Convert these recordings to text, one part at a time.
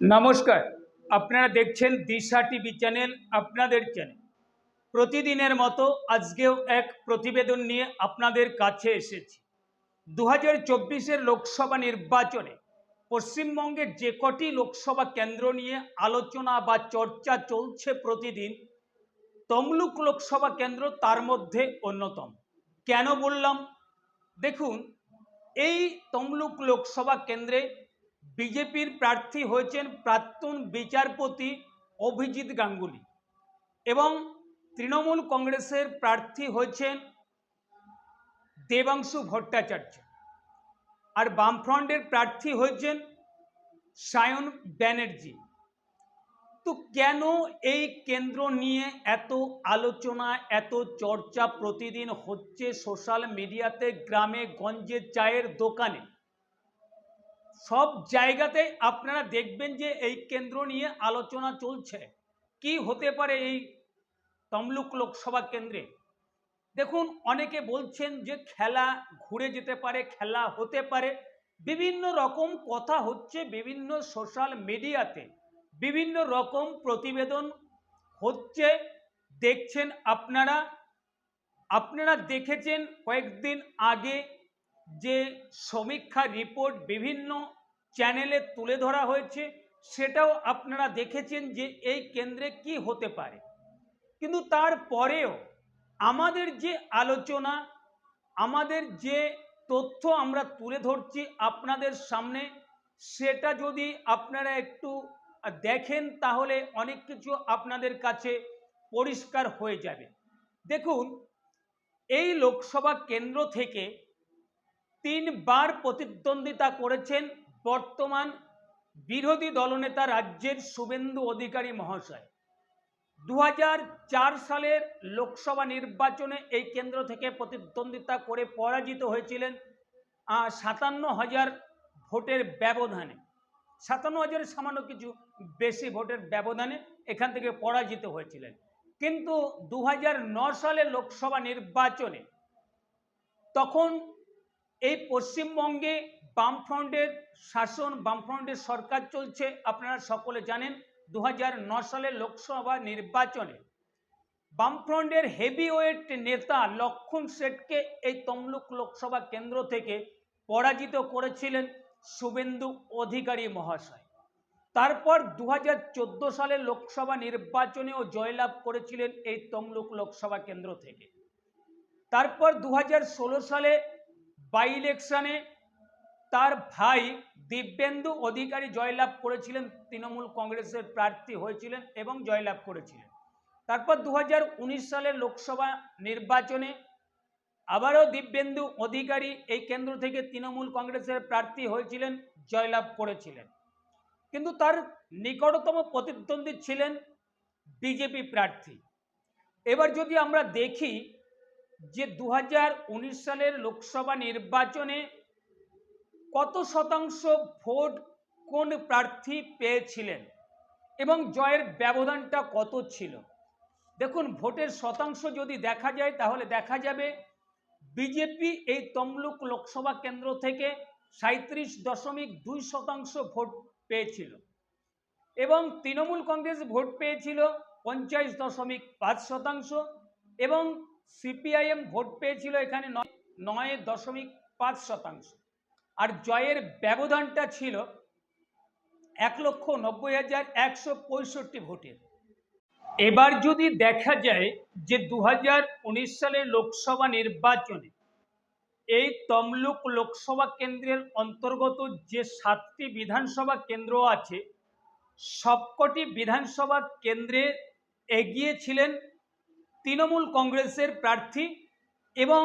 নমস্কার, আপনারা দেখছেন দিশা টিভি চ্যানেল, আপনাদের চ্যানেল। প্রতিদিনের মতো আজকেও এক প্রতিবেদন নিয়ে আপনাদের কাছে এসেছি। দু হাজার লোকসভা নির্বাচনে পশ্চিমবঙ্গের যে কটি লোকসভা কেন্দ্র নিয়ে আলোচনা বা চর্চা চলছে প্রতিদিন, তমলুক লোকসভা কেন্দ্র তার মধ্যে অন্যতম। কেন বললাম? দেখুন, এই তমলুক লোকসভা কেন্দ্রে বিজেপির প্রার্থী হয়েছেন প্রাক্তন বিচারপতি অভিজিৎ গাঙ্গুলি এবং তৃণমূল কংগ্রেসের প্রার্থী হয়েছেন দেবাংশু ভট্টাচার্য। আর বামফ্রন্টের প্রার্থী হয়েছেন সায়ন ব্যানার্জি। তো কেন এই কেন্দ্র নিয়ে এত আলোচনা, এত চর্চা প্রতিদিন হচ্ছে সোশ্যাল মিডিয়াতে, গ্রামে গঞ্জে চায়ের দোকানে? সব জায়গাতে আপনারা দেখবেন যে এই কেন্দ্র নিয়ে আলোচনা চলছে। কি হতে পারে এই তমলুক লোকসভা কেন্দ্রে? দেখুন, অনেকে বলছেন যে খেলা ঘুরে যেতে পারে, খেলা হতে পারে। বিভিন্ন রকম কথা হচ্ছে বিভিন্ন সোশ্যাল মিডিয়াতে। বিভিন্ন রকম প্রতিবেদন হচ্ছে। দেখছেন আপনারা। আপনারা দেখেছেন কয়েকদিন আগে যে সমীক্ষা রিপোর্ট বিভিন্ন চ্যানেলে তুলে ধরা হয়েছে, সেটাও আপনারা দেখেছেন যে এই কেন্দ্রে কি হতে পারে। কিন্তু তারপরেও আমাদের যে আলোচনা, আমাদের যে তথ্য আমরা তুলে ধরছি আপনাদের সামনে, সেটা যদি আপনারা একটু দেখেন, তাহলে অনেক কিছু আপনাদের কাছে পরিষ্কার হয়ে যাবে। দেখুন, এই লোকসভা কেন্দ্র থেকে তিনবার প্রতিদ্বন্দ্বিতা করেছেন বর্তমান বিরোধী দলনেতা রাজ্যের শুভেন্দু অধিকারী মহাশয়। দু হাজার চার সালের লোকসভা নির্বাচনে এই কেন্দ্র থেকে প্রতিদ্বন্দ্বিতা করে পরাজিত হয়েছিলেন সাতান্ন হাজার ভোটের ব্যবধানে। সাতান্ন হাজারের সামান্য কিছু বেশি ভোটের ব্যবধানে এখান থেকে পরাজিত হয়েছিলেন। কিন্তু দু সালের লোকসভা নির্বাচনে তখন এই পশ্চিমবঙ্গে বামফ্রন্টের শাসন, বামফ্রন্টের সরকার চলছে। আপনারা সকলে জানেন দু সালের লোকসভা নির্বাচনে বামফ্রন্টের হেভিওয়েট নেতা লক্ষণ শেঠকে এই তমলুক লোকসভা কেন্দ্র থেকে পরাজিত করেছিলেন শুভেন্দু অধিকারী মহাশয়। তারপর দু হাজার চোদ্দ সালে লোকসভা নির্বাচনেও জয়লাভ করেছিলেন এই তমলুক লোকসভা কেন্দ্র থেকে। তারপর দু হাজার ষোলো সালে বাই ইলেকশনে তার ভাই দিব্যেন্দু অধিকারী জয়লাভ করেছিলেন, তৃণমূল কংগ্রেসের প্রার্থী হয়েছিলেন এবং জয়লাভ করেছিলেন। তারপর দু হাজার উনিশ সালের লোকসভা নির্বাচনে আবারও দিব্যেন্দু অধিকারী এই কেন্দ্র থেকে তৃণমূল কংগ্রেসের প্রার্থী হয়েছিলেন, জয়লাভ করেছিলেন। কিন্তু তার নিকটতম প্রতিদ্বন্দ্বী ছিলেন বিজেপি প্রার্থী। এবার যদি আমরা দেখি যে দু হাজার উনিশ সালের লোকসভা নির্বাচনে কত শতাংশ ভোট কোন প্রার্থী পেয়েছিলেন? এবং জয়ের ব্যবধানটা কত ছিল? দেখুন, ভোটের শতাংশ যদি দেখা যায়, তাহলে দেখা যাবে বিজেপি এই তমলুক লোকসভা কেন্দ্র থেকে সাঁত্রিশ দশমিক দুই শতাংশ ভোট পেয়েছিল এবং তৃণমূল কংগ্রেস ভোট পেয়েছিল পঞ্চাশ দশমিক পাঁচ শতাংশ এবং সিপিআইএম ভোট পেয়েছিল এখানে নয় দশমিক পাঁচ শতাংশ। আর জয়ের ব্যবধানটা ছিল এক লক্ষ নব্বই হাজার একশো পঁয়ষট্টি ভোটের এবার যদি দেখা যায় যে দু হাজার উনিশ সালের লোকসভা নির্বাচনে এই তমলুক লোকসভা কেন্দ্রের অন্তর্গত যে সাতটি বিধানসভা কেন্দ্র আছে, সবকটি বিধানসভা কেন্দ্রে এগিয়েছিলেন তৃণমূল কংগ্রেসের প্রার্থী এবং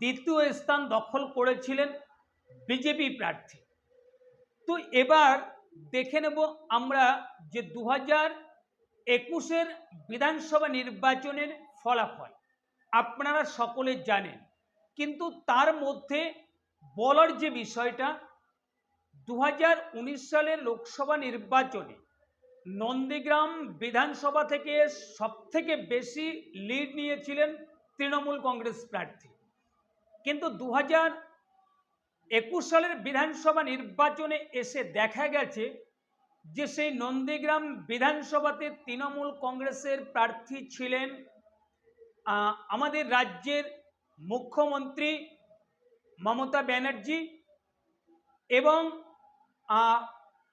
দ্বিতীয় স্থান দখল করেছিলেন বিজেপি প্রার্থী। তো এবার দেখে নেব আমরা যে দু হাজার একুশের বিধানসভা নির্বাচনের ফলাফল। আপনারা সকলে জানেন, কিন্তু তার মধ্যে বলার যে বিষয়টা দু হাজার উনিশ সালের লোকসভা নির্বাচনে নন্দীগ্রাম বিধানসভা থেকে সবথেকে বেশি লিড নিয়েছিলেন তৃণমূল কংগ্রেস প্রার্থী। কিন্তু দু হাজার একুশ সালের বিধানসভা নির্বাচনে এসে দেখা গেছে যে সেই নন্দীগ্রাম বিধানসভাতে তৃণমূল কংগ্রেসের প্রার্থী ছিলেন আমাদের রাজ্যের মুখ্যমন্ত্রী মমতা ব্যানার্জি এবং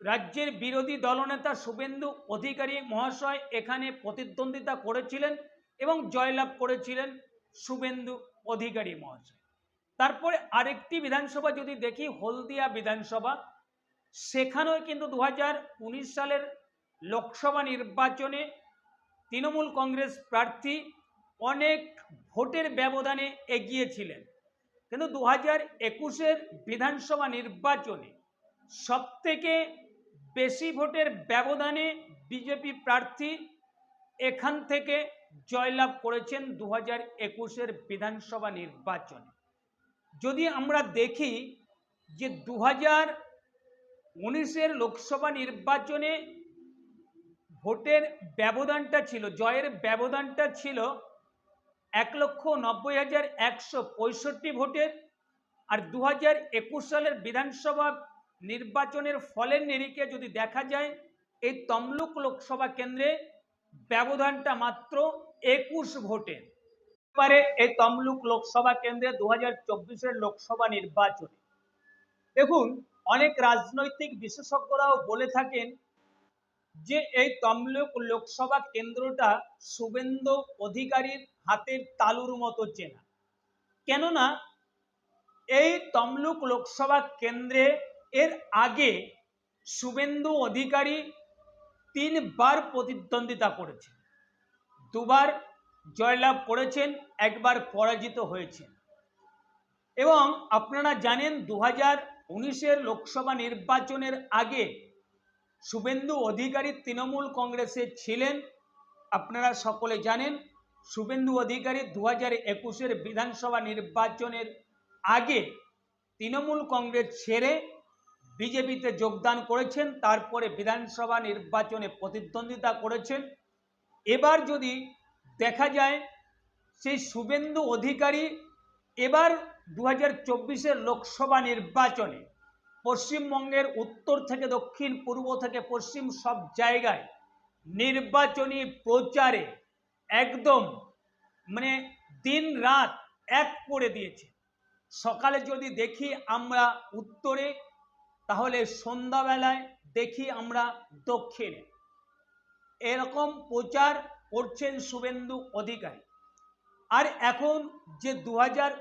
রাজ্যের বিরোধী দলনেতা শুভেন্দু অধিকারী মহাশয় এখানে প্রতিদ্বন্দ্বিতা করেছিলেন এবং জয়লাভ করেছিলেন শুভেন্দু অধিকারী মহাশয়। তারপরে আরেকটি বিধানসভা যদি দেখি, হলদিয়া বিধানসভা, সেখানেও কিন্তু দু হাজার উনিশ সালের লোকসভা নির্বাচনে তৃণমূল কংগ্রেস প্রার্থী অনেক ভোটের ব্যবধানে এগিয়েছিলেন। কিন্তু দু হাজার একুশের বিধানসভা নির্বাচনে সবথেকে বেশি ভোটের ব্যবধানে বিজেপি প্রার্থী এখান থেকে জয়লাভ করেছেন দু হাজার একুশের বিধানসভা নির্বাচনে। যদি আমরা দেখি যে দু হাজার উনিশের লোকসভা নির্বাচনে ভোটের ব্যবধানটা ছিল, জয়ের ব্যবধানটা ছিল এক লক্ষ নব্বই হাজার একশো পঁয়ষট্টি ভোটের আর দু হাজার একুশ সালের বিধানসভা নির্বাচনের ফলের নিরিখে যদি দেখা যায়, এই তমলুক লোকসভা কেন্দ্রে ব্যবধানটা মাত্র একুশ ভোটের। এবারে এই তমলুক লোকসভা কেন্দ্রে দু হাজার লোকসভা নির্বাচনে। দেখুন, অনেক রাজনৈতিক বিশেষজ্ঞরাও বলে থাকেন যে এই তমলুক লোকসভা কেন্দ্রটা শুভেন্দু অধিকারীর হাতের তালুর মতো চেনা। কেননা, এই তমলুক লোকসভা কেন্দ্রে এর আগে শুভেন্দু অধিকারী তিনবার প্রতিদ্বন্দ্বিতা করেছে দুবার জয়লাভ করেছেন, একবার পরাজিত হয়েছেন। এবং আপনারা জানেন দু হাজার উনিশের লোকসভা নির্বাচনের আগে শুভেন্দু অধিকারী তৃণমূল কংগ্রেসে ছিলেন। আপনারা সকলে জানেন, শুভেন্দু অধিকারী দু হাজার একুশের বিধানসভা নির্বাচনের আগে তৃণমূল কংগ্রেস ছেড়ে বিজেপিতে যোগদান করেছেন, তারপরে বিধানসভা নির্বাচনে প্রতিদ্বন্দ্বিতা করেছেন। এবার যদি দেখা যায় সেই শুভেন্দু অধিকারী এবার দু হাজার লোকসভা নির্বাচনে পশ্চিমবঙ্গের উত্তর থেকে দক্ষিণ পূর্ব থেকে পশ্চিম সব জায়গায় নির্বাচনী প্রচারে একদম মানে দিন রাত এক করে দিয়েছে। সকালে যদি দেখি আমরা উত্তরে, তাহলে সন্ধ্যাবেলায় দেখি আমরা দক্ষিণে। এরকম প্রচার করছেন শুভেন্দু অধিকারী। আর এখন যে দু হাজার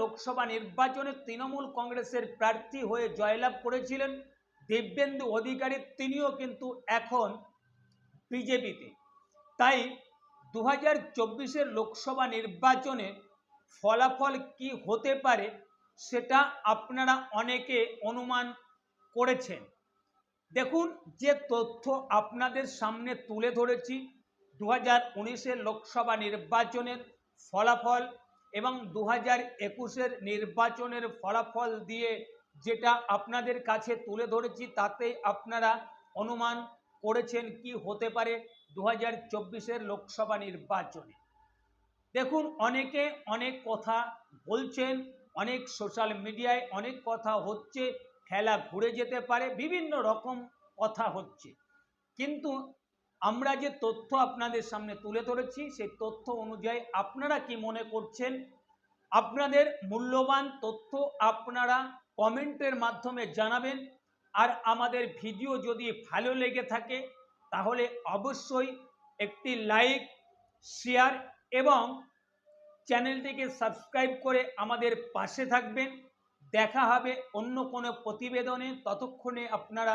লোকসভা নির্বাচনে তৃণমূল কংগ্রেসের প্রার্থী হয়ে জয়লাভ করেছিলেন দিব্যেন্দু অধিকারী, তিনিও কিন্তু এখন বিজেপিতে। তাই দু হাজার লোকসভা নির্বাচনে ফলাফল কি হতে পারে সেটা আপনারা অনেকে অনুমান করেছেন। দেখুন, যে তথ্য আপনাদের সামনে তুলে ধরেছি দু হাজার উনিশের লোকসভা নির্বাচনের ফলাফল এবং দু হাজার একুশের নির্বাচনের ফলাফল দিয়ে যেটা আপনাদের কাছে তুলে ধরেছি তাতে আপনারা অনুমান করেছেন কি হতে পারে দু হাজার চব্বিশের লোকসভা নির্বাচনে। দেখুন, অনেকে অনেক কথা বলছেন, অনেক সোশ্যাল মিডিয়ায় অনেক কথা হচ্ছে, খেলা ঘুরে যেতে পারে, বিভিন্ন রকম কথা হচ্ছে। কিন্তু আমরা যে তথ্য আপনাদের সামনে তুলে ধরেছি, সেই তথ্য অনুযায়ী আপনারা কি মনে করছেন? আপনাদের মূল্যবান তথ্য আপনারা কমেন্টের মাধ্যমে জানাবেন। আর আমাদের ভিডিও যদি ভালো লেগে থাকে, তাহলে অবশ্যই একটি লাইক, শেয়ার এবং চ্যানেলটিকে সাবস্ক্রাইব করে আমাদের পাশে থাকবেন। দেখা হবে অন্য কোনো প্রতিবেদনে। ততক্ষণে আপনারা